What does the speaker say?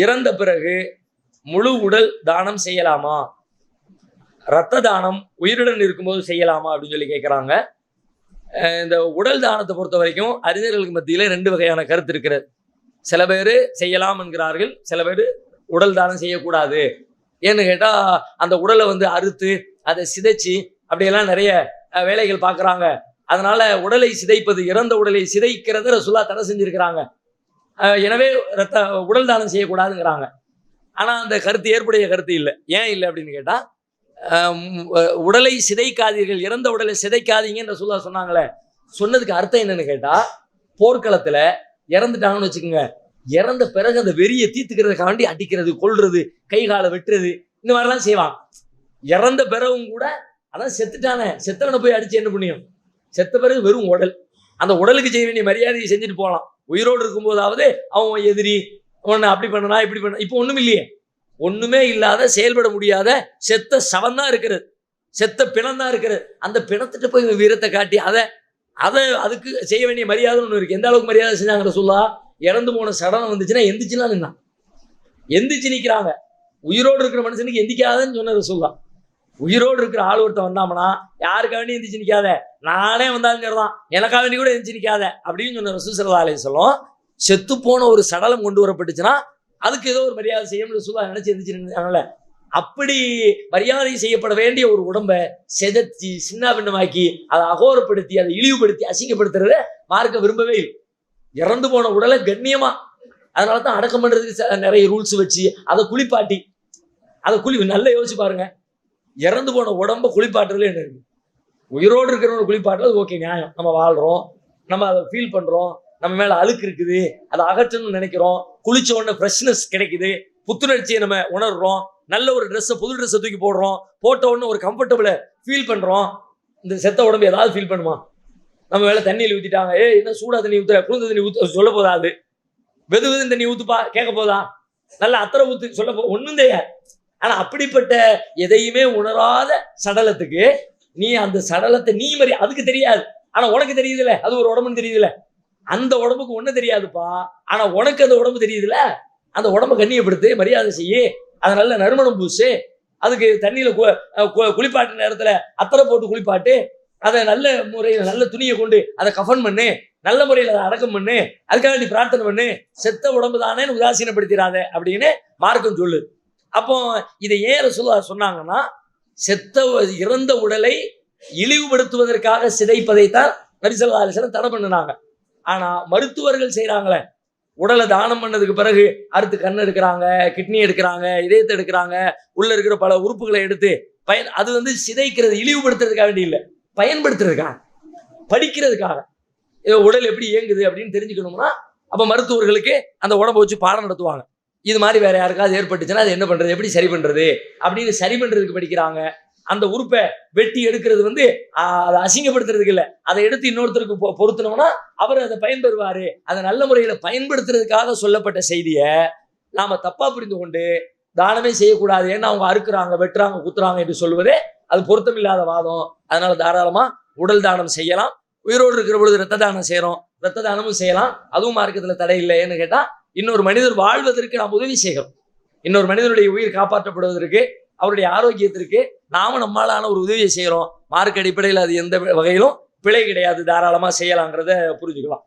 இறந்த பிறகு முழு உடல் தானம் செய்யலாமா? இரத்த தானம் உயிருடன் இருக்கும்போது செய்யலாமா அப்படின்னு சொல்லி கேட்குறாங்க இந்த உடல் தானத்தை பொறுத்த வரைக்கும் அறிஞர்களுக்கு மத்தியில் ரெண்டு வகையான கருத்து இருக்கிறது. சில பேர் செய்யலாம் என்கிறார்கள் சில பேர் உடல் தானம் செய்யக்கூடாது. ஏன்னு கேட்டால் அந்த உடலை வந்து அறுத்து அதை சிதைச்சு அப்படியெல்லாம் நிறைய வேலைகள் பார்க்குறாங்க அதனால உடலை சிதைப்பது இறந்த உடலை சிதைக்கிறத ரசுல்லா தடை செஞ்சிருக்கிறாங்க. எனவே ரத்த உடல் தானம் செய்யக்கூடாதுங்கிறாங்க. ஆனால் அந்த கருத்து ஏற்புடைய கருத்து இல்லை. ஏன் இல்லை அப்படின்னு கேட்டால் உடலை சிதைக்காதீர்கள் இறந்த உடலை சிதைக்காதீங்கன்ற சொல்ல சொன்னாங்களே. சொன்னதுக்கு அர்த்தம் என்னன்னு கேட்டால் போர்க்களத்தில் இறந்துட்டாங்கன்னு வச்சுக்கோங்க. இறந்த பிறகு அந்த வெறியை தீர்த்துக்கிறதுக்காண்டி அடிக்கிறது கொல்றது கை காலை வெட்டுறது இந்த மாதிரிலாம் செய்வான் இறந்த பிறகும் கூட அதான் செத்துட்டானே. செத்தவனை போய் அடிச்சு என்ன புண்ணியம்? செத்த பிறகு வெறும் உடல். அந்த உடலுக்கு செய்ய வேண்டிய மரியாதையை செஞ்சுட்டு போகலாம். உயிரோடு இருக்கும்போதாவது அவன் எதிரி உன்னை அப்படி பண்ணனா இப்படி பண்ண இப்போ ஒன்றும் இல்லையே. ஒன்றுமே இல்லாத செயல்பட முடியாத செத்த சவந்தான் இருக்கிறது. செத்த பிணம் இருக்கிறது. அந்த பிணத்திட்ட போய் வீரத்தை காட்டி அதை அதை அதுக்கு செய்ய வேண்டிய மரியாதை ஒன்று இருக்கு. எந்த அளவுக்கு மரியாதை செஞ்சாங்க சொல்லா இறந்து போன சடனம் வந்துச்சுன்னா எந்திரிச்சுலாம் நின்னான். எந்திரிச்சு நிற்கிறாங்க உயிரோடு இருக்கிற மனுஷனுக்கு எந்திக்காதன்னு சொன்னது சொல்லலாம் உயிரோடு இருக்கிற ஆள் ஒருத்தன் வந்தாமனா யாருக்காக வேண்டி எந்திரிச்சு நிற்காத நானே வந்தாங்கிறதான் எனக்காக வேண்டி கூட எந்திரிச்சு நிற்காத அப்படின்னு சொன்ன ரசூசல்லா ஆலயம் சொல்லும் செத்து போன ஒரு சடலம் கொண்டு வரப்பட்டுச்சுன்னா அதுக்கு ஏதோ ஒரு மரியாதை செய்யணும்னு சொல்லா நினைச்சு எந்திரிச்சிருந்தாங்கல்ல அப்படி மரியாதை செய்யப்பட வேண்டிய ஒரு உடம்பை செதச்சி சின்ன பின்னமாக்கி அதை அகோரப்படுத்தி அதை இழிவுபடுத்தி அசிங்கப்படுத்துறத மார்க்க விரும்பவே இல்லை. இறந்து போன உடலை கண்ணியமா. அதனால தான் அடக்கம் பண்ணுறதுக்கு நிறைய ரூல்ஸ் வச்சு அதை குளிப்பாட்டி அதை குளி நல்லா யோசிச்சு பாருங்க. இறந்து போன உடம்ப குளிப்பாட்டுறதுல என்ன இருக்கு? உயிரோடு இருக்கிறவங்க குளிப்பாட்டுறது ஓகே நியாயம். நம்ம வாழ்றோம். நம்ம அதை ஃபீல் பண்றோம். நம்ம மேல அழுக்கு இருக்குது. அதை அகற்றணும்னு நினைக்கிறோம். குளிச்ச உடனே ஃப்ரெஷ்னஸ் கிடைக்குது. புத்துணர்ச்சியை நம்ம உணர்றோம். நல்ல ஒரு ட்ரெஸ்ஸை புது ட்ரெஸ்ஸை தூக்கி போடுறோம். போட்ட உடனே ஒரு கம்ஃபர்டபுளை ஃபீல் பண்றோம். இந்த செத்த உடம்பு ஏதாவது ஃபீல் பண்ணுமா? நம்ம வேலை தண்ணியில் ஊற்றிட்டாங்க ஏ என்ன சூடா தண்ணி ஊத்துற? குளிர்ந்த தண்ணி ஊத்து சொல்ல போதா அது வெது வெது தண்ணி ஊத்துப்பா கேட்க போதா? நல்ல அத்தரை ஊத்து சொல்ல போ ஒன்றும் தெரியாது ஆனா அப்படிப்பட்ட எதையுமே உணராத சடலத்துக்கு நீ அந்த சடலத்தை நீ மாதிரி அதுக்கு தெரியாது. ஆனா உனக்கு தெரியுதுல அது ஒரு உடம்புன்னு தெரியுதுல அந்த உடம்புக்கு ஒண்ணு தெரியாதுப்பா. ஆனா உனக்கு அந்த உடம்பு தெரியுதுல அந்த உடம்ப கண்ணியப்படுத்து மரியாதை செய்யு அதை நல்ல நறுமணம் பூசு அதுக்கு தண்ணியில கு- குளிப்பாட்டு நேரத்துல அத்தரை போட்டு குளிப்பாட்டு அதை நல்ல முறையில் நல்ல துணியை கொண்டு அதை கஃபன் பண்ணு நல்ல முறையில் அதை அடக்கம் பண்ணு அதுக்காக நீ பிரார்த்தனை பண்ணு செத்த உடம்பு தானே உதாசீனப்படுத்திடாத அப்படின்னு மார்க்கம் சொல்லு அப்போ இதை ஏன் சொல்ல சொன்னாங்கன்னா செத்த இறந்த உடலை இழிவுபடுத்துவதற்காக சிதைப்பதைத்தான் நபிசல்லா அலிஸ்லாம் தடை பண்ணினாங்க. ஆனா மருத்துவர்கள் செய்கிறாங்களே உடலை தானம் பண்ணதுக்கு பிறகு அறுத்து கண் எடுக்கிறாங்க கிட்னி எடுக்கிறாங்க இதயத்தை எடுக்கிறாங்க உள்ள இருக்கிற பல உறுப்புகளை எடுத்து பயன் அது வந்து சிதைக்கிறது இழிவுபடுத்துறதுக்காக வேண்டிய இல்லை பயன்படுத்துறதுக்காக படிக்கிறதுக்காக. உடல் எப்படி இயங்குது அப்படின்னு தெரிஞ்சுக்கணும்னா அப்போ மருத்துவர்களுக்கு அந்த உடம்பை வச்சு பாடம் நடத்துவாங்க. இது மாதிரி வேற யாருக்காவது ஏற்பட்டுச்சுன்னா அது என்ன பண்றது? எப்படி சரி பண்றது? அப்படின்னு சரி பண்றதுக்கு படிக்கிறாங்க. அந்த உறுப்பை வெட்டி எடுக்கிறது வந்து அதை அசிங்கப்படுத்துறதுக்கு இல்லை. அதை எடுத்து இன்னொருத்தருக்கு பொ- பொருத்தினோம்னா அவர் அதை பயன்பெறுவாரு. அதை நல்ல முறையில பயன்படுத்துறதுக்காக சொல்லப்பட்ட செய்தியை நாம தப்பா புரிந்து கொண்டு தானமே செய்யக்கூடாது. ஏன்னா அவங்க அறுக்குறாங்க வெட்டுறாங்க குத்துறாங்க என்று சொல்வதே அது பொருத்தமில்லாத வாதம். அதனால தாராளமா உடல் தானம் செய்யலாம். உயிரோடு இருக்கிற பொழுது ரத்த தானம் செய்யறோம். ரத்த தானமும் செய்யலாம். அதுவும் மார்க்கத்துல தடை இல்லைன்னு கேட்டா இன்னொரு மனிதர் வாழ்வதற்கு நாம் உதவி செய்கிறோம். இன்னொரு மனிதனுடைய உயிர் காப்பாற்றப்படுவதற்கு அவருடைய ஆரோக்கியத்திற்கு நாம நம்மளான ஒரு உதவியை செய்கிறோம். மார்க் அடிப்படையில் அது எந்த வகையிலும் பிழை கிடையாது. தாராளமாக செய்யலாங்கிறத புரிஞ்சுக்கலாம்.